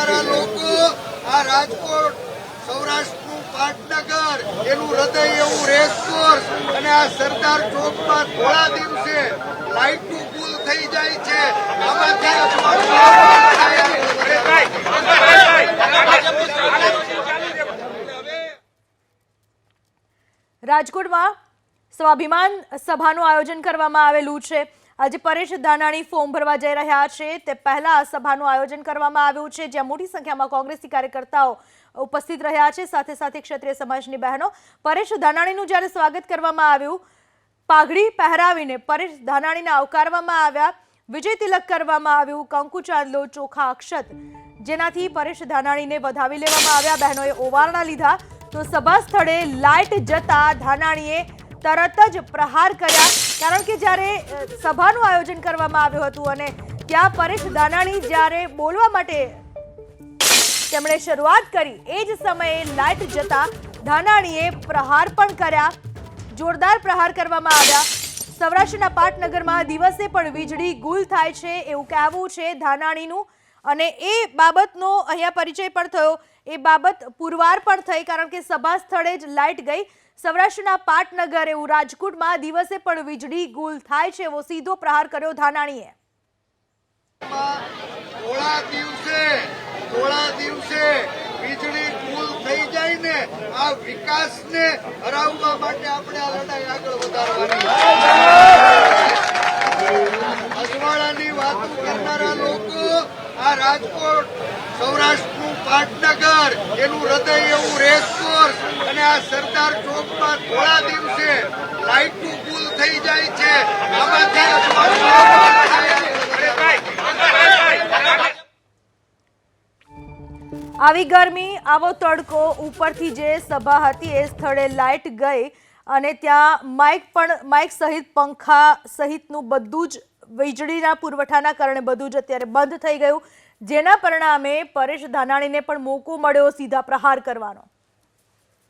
કરનારા લોકો આ રાજકોટ સૌરાષ્ટ્રનું પાટનગર, એનું હૃદય એવું રેસકોર્સ અને આ સરદાર ચોકમાં થોડા દિવસે લાઈટનું પુલ થઈ જાય છે. રાજકોટમાં સ્વાભિમાન સભાનું આયોજન કરવામાં આવેલું છે. આજે પરેશ ધાનાણી ફોર્મ ભરવા જઈ રહ્યા છે. તે પહેલા આ સભાનું આયોજન કરવામાં આવ્યું છે, જ્યાં મોટી સંખ્યામાં કોંગ્રેસી કાર્યકર્તાઓ ઉપસ્થિત રહ્યા છે. સાથે સાથે ક્ષત્રિય સમાજની બહેનો. પરેશ ધાનાણીનું જ્યારે સ્વાગત કરવામાં આવ્યું, પાઘડી પહેરાવીને પરેશ ધાનાણીને આવકારવામાં આવ્યા. વિજય તિલક કરવામાં આવ્યું, કંકુ ચાંદલો, ચોખા અક્ષત. જેનાથી પરેશ ધાનાણીને વધાવી લેવામાં આવ્યા. બહેનોએ ઓવારણા લીધા. તો સભા સ્થળે લાઇટ જતા ધાનાણીએ તરત જ પ્રહાર કર્યા. કારણ કે જ્યારે સભાનું આયોજન કરવામાં આવ્યું હતું અને ત્યાં પરેશ ધાનાણી જ્યારે બોલવા માટે તેમણે શરૂઆત કરી, એ જ સમયે લાઇટ જતા ધાનાણીએ પ્રહાર પણ કર્યા. જોરદાર પ્રહાર કરવામાં આવ્યા. સૌરાષ્ટ્રના પાટનગરમાં દિવસે પણ વીજળી ગુલ થાય છે એવું કહેવું છે ધાનાણીનું. અને એ બાબતનો અહીંયા પરિચય પણ થયો. એ બાબત પુરવાર પણ થઈ કારણ કે સભા સ્થળે જ લાઇટ ગઈ. સૌરાષ્ટ્રના પાટનગર એવું રાજકોટમાં દિવસે પણ વીજળી ગુલ થાય છે એવો સીધો પ્રહાર કર્યો ધાનાણીએ. અજવાળાની વાતો કરનારા લોકો આ રાજકોટ સૌરાષ્ટ્રનું પાટનગર, એનું હૃદય એવું રેસકોર્સ અને આ સરદાર ચોકમાં થોડા દિવસે લાઈટનું પુલ થઈ જાય છે. આવી ગરમી, આવો તડકો, ઉપરથી જે સભા હતી એ સ્થળે લાઇટ ગઈ અને ત્યાં માઇક પણ માઇક સહિત, પંખા સહિતનું બધું જ વીજળીના પુરવઠાના કારણે બધું જ અત્યારે બંધ થઈ ગયું. જેના પરિણામે પરેશ ધાનાણીને પણ મોકો મળ્યો સીધા પ્રહાર કરવાનો.